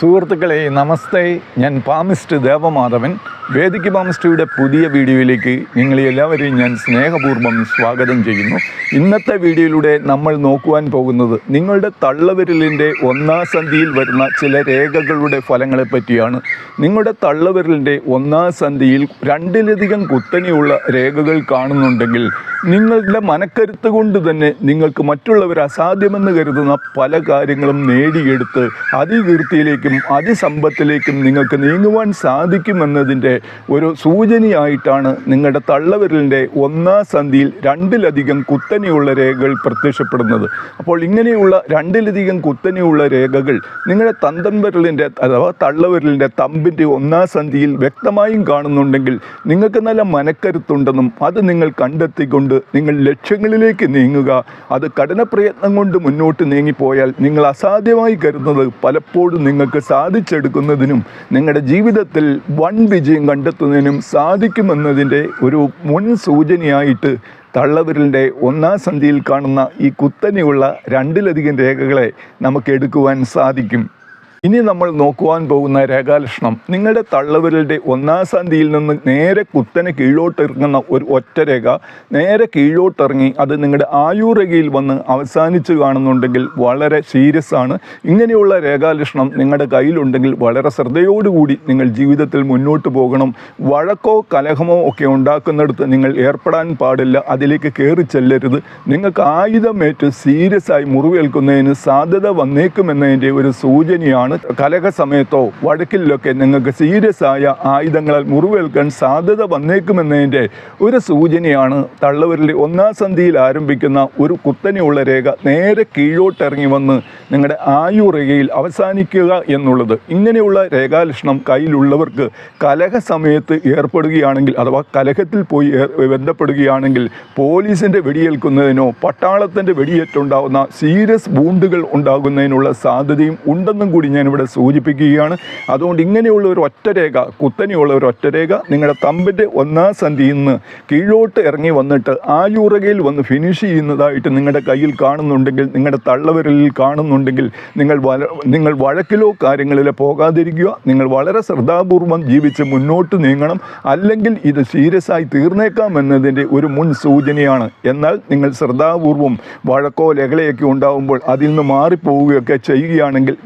സുഹൃത്തുക്കളെ നമസ്തേ. ഞാൻ പാമിസ്റ്റ് ദേവമാധവൻ. വേദിക്ക് ബാമസ്റ്റിയുടെ പുതിയ വീഡിയോയിലേക്ക് നിങ്ങൾ എല്ലാവരെയും ഞാൻ സ്നേഹപൂർവം സ്വാഗതം ചെയ്യുന്നു. ഇന്നത്തെ വീഡിയോയിലൂടെ നമ്മൾ നോക്കുവാൻ പോകുന്നത് നിങ്ങളുടെ തള്ളവിരലിന്റെ ഒന്നാം സന്ധിയിൽ വരുന്ന ചില രേഖകളുടെ ഫലങ്ങളെ പറ്റിയാണ്. നിങ്ങളുടെ തള്ളവിരലിന്റെ ഒന്നാം സന്ധിയിൽ രണ്ടിലധികം കുത്തനെയുള്ള രേഖകൾ കാണുന്നുണ്ടെങ്കിൽ നിങ്ങളുടെ മനക്കരുത്ത് കൊണ്ട് തന്നെ നിങ്ങൾക്ക് മറ്റുള്ളവർ അസാധ്യമെന്ന് കരുതുന്ന പല കാര്യങ്ങളും നേടിയെടുത്ത് അതികീർത്തിയിലേക്കും അതിസമ്പത്തിലേക്കും നിങ്ങൾക്ക് നീങ്ങുവാൻ സാധിക്കുമെന്നതിന്റെ ഒരു സൂചനയായിട്ടാണ് നിങ്ങളുടെ തള്ളവിരലിന്റെ ഒന്നാം സന്ധിയിൽ രണ്ടിലധികം കുത്തനെയുള്ള രേഖകൾ പ്രത്യക്ഷപ്പെടുന്നത്. അപ്പോൾ ഇങ്ങനെയുള്ള രണ്ടിലധികം കുത്തനെയുള്ള രേഖകൾ നിങ്ങളുടെ തന്തൻ വിരലിന്റെ അഥവാ തള്ളവിരലിന്റെ തമ്പിന്റെ ഒന്നാം സന്ധിയിൽ വ്യക്തമായും കാണുന്നുണ്ടെങ്കിൽ നിങ്ങൾക്ക് നല്ല മനക്കരുത്തുണ്ടെന്നും അത് നിങ്ങൾ കണ്ടെത്തിക്കൊണ്ട് നിങ്ങൾ ലക്ഷ്യങ്ങളിലേക്ക് നീങ്ങുക. അത് കഠിന പ്രയത്നം കൊണ്ട് മുന്നോട്ട് നീങ്ങിപ്പോയാൽ നിങ്ങൾ അസാധ്യമായി കരുതുന്നത് പലപ്പോഴും നിങ്ങൾക്ക് സാധിച്ചെടുക്കുന്നതിനും നിങ്ങളുടെ ജീവിതത്തിൽ വൺ വിജയം കണ്ടെത്തുന്നതിനും സാധിക്കുമെന്നതിന്റെ ഒരു മുൻ സൂചനയായിട്ട് തള്ളവിരലിന്റെ ഒന്നാം സന്ധിയിൽ കാണുന്ന ഈ കുത്തനെയുള്ള രണ്ടിലധികം രേഖകളെ നമുക്ക് എടുക്കുവാൻ സാധിക്കും. ഇനി നമ്മൾ നോക്കുവാൻ പോകുന്ന രേഖാലക്ഷണം. നിങ്ങളുടെ തള്ളവിരലിന്റെ ഒന്നാം സന്ധിയിൽ നിന്ന് നേരെ കുത്തനെ കീഴോട്ട് ഇറങ്ങുന്ന ഒരു ഒറ്റ രേഖ. നേരെ കീഴോട്ടിറങ്ങി അത് നിങ്ങളുടെ ആയുരേഖയിൽ വന്ന് അവസാനിച്ചു കാണുന്നുണ്ടെങ്കിൽ വളരെ സീരിയസ് ആണ്. ഇങ്ങനെയുള്ള രേഖാലക്ഷണം നിങ്ങളുടെ കയ്യിലുണ്ടെങ്കിൽ വളരെ ശ്രദ്ധയോടുകൂടി നിങ്ങൾ ജീവിതത്തിൽ മുന്നോട്ട് പോകണം. വഴക്കോ കലഹമോ ഒക്കെ ഉണ്ടാക്കുന്നിടത്ത് നിങ്ങൾ ഏർപ്പെടാൻ പാടില്ല. അതിലേക്ക് കയറി ചെല്ലരുത്. നിങ്ങൾക്ക് ആയുധമേറ്റ് സീരിയസ് ആയി മുറിവേൽക്കുന്നതിന് സാധ്യത വന്നേക്കുമെന്നതിന്റെ ഒരു സൂചനയാണ് കലഹ സമയത്തോ വടക്കിലൊക്കെ നിങ്ങൾക്ക് സീരിയസ് ആയ ആയുധങ്ങളാൽ മുറിവേൽക്കാൻ സാധ്യത വന്നേക്കുമെന്നതിന്റെ ഒരു സൂചനയാണ് തള്ളവരിലെ ഒന്നാം സന്ധിയിൽ ആരംഭിക്കുന്ന ഒരു കുത്തനെയുള്ള രേഖ നേരെ കീഴോട്ടിറങ്ങി വന്ന് നിങ്ങളുടെ ആയുരേഖയിൽ അവസാനിക്കുക എന്നുള്ളത്. ഇങ്ങനെയുള്ള രേഖാലക്ഷണം കയ്യിലുള്ളവർക്ക് കലഹ സമയത്ത് ഏർപ്പെടുകയാണെങ്കിൽ അഥവാ കലഹത്തിൽ പോയി ബന്ധപ്പെടുകയാണെങ്കിൽ പോലീസിന്റെ വെടിയേൽക്കുന്നതിനോ പട്ടാളത്തിന്റെ വെടിയേറ്റുണ്ടാകുന്ന സീരിയസ് ബൂണ്ടുകൾ ഉണ്ടാകുന്നതിനുള്ള സാധ്യതയും ഉണ്ടെന്നും കൂടി ഞാനിവിടെ സൂചിപ്പിക്കുകയാണ്. അതുകൊണ്ട് ഇങ്ങനെയുള്ള ഒരു ഒറ്റരേഖ കുത്തനെയുള്ള ഒരു ഒറ്റരേഖ നിങ്ങളുടെ തമ്പിന്റെ ഒന്നാം സന്ധിയിൽ നിന്ന് കീഴോട്ട് ഇറങ്ങി വന്നിട്ട് ആയുറകയിൽ വന്ന് ഫിനിഷ് ചെയ്യുന്നതായിട്ട് നിങ്ങളുടെ കയ്യിൽ കാണുന്നുണ്ടെങ്കിൽ നിങ്ങളുടെ തള്ളവിരലിൽ കാണുന്നുണ്ടെങ്കിൽ നിങ്ങൾ വല നിങ്ങൾ വഴക്കിലോ കാര്യങ്ങളിലോ പോകാതിരിക്കുക. നിങ്ങൾ വളരെ ശ്രദ്ധാപൂർവം ജീവിച്ച് മുന്നോട്ട് നീങ്ങണം. അല്ലെങ്കിൽ ഇത് സീരിയസ് ആയി തീർന്നേക്കാം എന്നതിന്റെ ഒരു മുൻ സൂചനയാണ്. എന്നാൽ നിങ്ങൾ ശ്രദ്ധാപൂർവം വഴക്കോ ലഹളയൊക്കെ ഉണ്ടാകുമ്പോൾ അതിൽ നിന്ന് മാറിപ്പോവുകയൊക്കെ ചെയ്യുകയാണെങ്കിൽ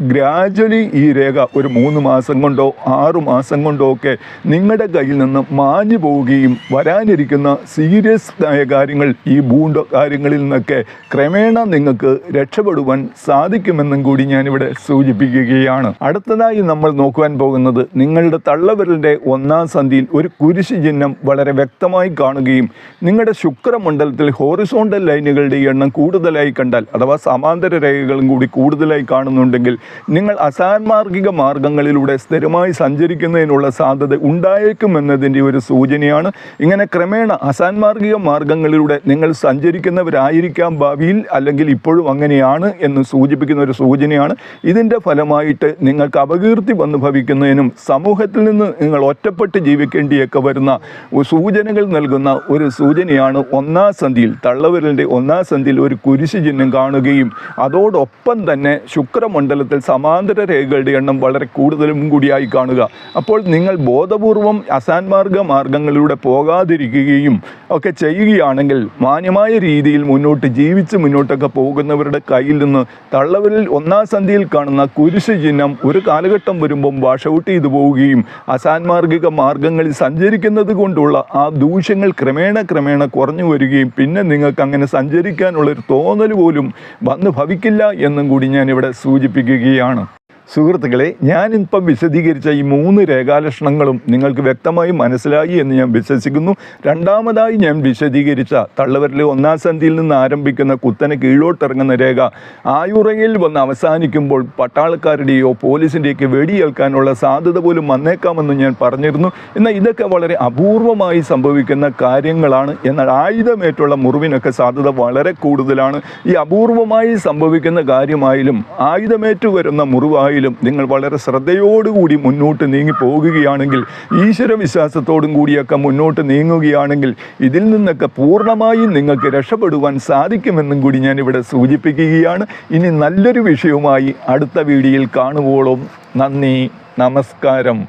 ഗ്രാജ്വലി ഈ രേഖ ഒരു മൂന്ന് മാസം കൊണ്ടോ ആറു മാസം കൊണ്ടോ ഒക്കെ നിങ്ങളുടെ കയ്യിൽ നിന്ന് മാഞ്ഞു പോവുകയും വരാനിരിക്കുന്ന സീരിയസ് ആയ കാര്യങ്ങൾ ഈ ഭൂണ്ട കാര്യങ്ങളിൽ നിന്നൊക്കെ ക്രമേണ നിങ്ങൾക്ക് രക്ഷപ്പെടുവാൻ സാധിക്കുമെന്നും കൂടി ഞാനിവിടെ സൂചിപ്പിക്കുകയാണ്. അടുത്തതായി നമ്മൾ നോക്കുവാൻ പോകുന്നത് നിങ്ങളുടെ തള്ളവിരലിന്റെ ഒന്നാം സന്ധിയിൽ ഒരു കുരിശ് ചിഹ്നം വളരെ വ്യക്തമായി കാണുകയും നിങ്ങളുടെ ശുക്രമണ്ഡലത്തിൽ ഹോറിസോണ്ടൽ ലൈനുകളുടെ എണ്ണം കൂടുതലായി കണ്ടാൽ അഥവാ സമാന്തര രേഖകളും കൂടി കൂടുതലായി കാണുന്നുണ്ടെങ്കിൽ നിങ്ങൾ അസാൻമാർഗിക മാർഗങ്ങളിലൂടെ സ്ഥിരമായി സഞ്ചരിക്കുന്നതിനുള്ള സാധ്യത ഉണ്ടായേക്കുമെന്നതിന്റെ ഒരു സൂചനയാണ്. ഇങ്ങനെ ക്രമേണ അസാൻമാർഗിക മാർഗങ്ങളിലൂടെ നിങ്ങൾ സഞ്ചരിക്കുന്നവരായിരിക്കാം ഭാവിയിൽ അല്ലെങ്കിൽ ഇപ്പോഴും അങ്ങനെയാണ് എന്ന് സൂചിപ്പിക്കുന്ന ഒരു സൂചനയാണ്. ഇതിന്റെ ഫലമായിട്ട് നിങ്ങൾക്ക് അപകീർത്തി വന്നു ഭവിക്കുന്നതിനും സമൂഹത്തിൽ നിന്ന് നിങ്ങൾ ഒറ്റപ്പെട്ട് ജീവിക്കേണ്ടിയൊക്കെ വരുന്ന സൂചനകൾ നൽകുന്ന ഒരു സൂചനയാണ് ഒന്നാം സന്ധിയിൽ തള്ളവിരലിന്റെ ഒന്നാം സന്ധിയിൽ ഒരു കുരിശ് ചിഹ്നം കാണുകയും അതോടൊപ്പം തന്നെ ശുക്രമണ്ഡലത്തിൽ സമാന്തര രേഖകളുടെ എണ്ണം വളരെ കൂടുതലും കൂടിയായി കാണുക. അപ്പോൾ നിങ്ങൾ ബോധപൂർവം അസാൻമാർഗ മാർഗങ്ങളിലൂടെ പോകാതിരിക്കുകയും ഒക്കെ ചെയ്യുകയാണെങ്കിൽ മാന്യമായ രീതിയിൽ മുന്നോട്ട് ജീവിച്ച് മുന്നോട്ടൊക്കെ പോകുന്നവരുടെ കയ്യിൽ നിന്ന് തള്ളവരിൽ ഒന്നാം സന്ധിയിൽ കാണുന്ന കുരിശ് ചിഹ്നം ഒരു കാലഘട്ടം വരുമ്പം വാഷ് ഔട്ട് ചെയ്തു പോവുകയും അസാൻമാർഗിക മാർഗങ്ങളിൽ സഞ്ചരിക്കുന്നത് കൊണ്ടുള്ള ആ ദൂഷ്യങ്ങൾ ക്രമേണ ക്രമേണ കുറഞ്ഞു വരികയും പിന്നെ നിങ്ങൾക്ക് അങ്ങനെ സഞ്ചരിക്കാനുള്ളൊരു തോന്നൽ പോലും വന്ന് ഭവിക്കില്ല എന്നും കൂടി ഞാനിവിടെ സൂചിപ്പിക്കുകയാണ്. സുഹൃത്തുക്കളെ ഞാനിപ്പം വിശദീകരിച്ച ഈ മൂന്ന് രേഖാലക്ഷണങ്ങളും നിങ്ങൾക്ക് വ്യക്തമായി മനസ്സിലായി എന്ന് ഞാൻ വിശ്വസിക്കുന്നു. രണ്ടാമതായി ഞാൻ വിശദീകരിച്ച തള്ളവരിലെ ഒന്നാം സന്ധിയിൽ നിന്ന് ആരംഭിക്കുന്ന കുത്തനെ കീഴോട്ടിറങ്ങുന്ന രേഖ ആയുറയിൽ വന്ന് അവസാനിക്കുമ്പോൾ പട്ടാളക്കാരുടെയോ പോലീസിന്റെയൊക്കെ വെടിയേൽക്കാനുള്ള സാധ്യത പോലും വന്നേക്കാമെന്ന് ഞാൻ പറഞ്ഞിരുന്നു. എന്നാൽ ഇതൊക്കെ വളരെ അപൂർവമായി സംഭവിക്കുന്ന കാര്യങ്ങളാണ്. എന്നാൽ ആയുധമേറ്റുള്ള മുറിവിനൊക്കെ സാധ്യത വളരെ കൂടുതലാണ്. ഈ അപൂർവമായി സംഭവിക്കുന്ന കാര്യമായാലും ആയുധമേറ്റു വരുന്ന മുറിവായാലും മേഖലയിലും നിങ്ങൾ വളരെ ശ്രദ്ധയോടുകൂടി മുന്നോട്ട് നീങ്ങി പോകുകയാണെങ്കിൽ ഈശ്വര വിശ്വാസത്തോടും കൂടിയൊക്കെ മുന്നോട്ട് നീങ്ങുകയാണെങ്കിൽ ഇതിൽ നിന്നൊക്കെ പൂർണമായും നിങ്ങൾക്ക് രക്ഷപ്പെടുവാൻ സാധിക്കുമെന്നും കൂടി ഞാൻ ഇവിടെ സൂചിപ്പിക്കുകയാണ്. ഇനി നല്ലൊരു വിഷയവുമായി അടുത്ത വീഡിയോയിൽ കാണുവോളും. നന്ദി നമസ്കാരം.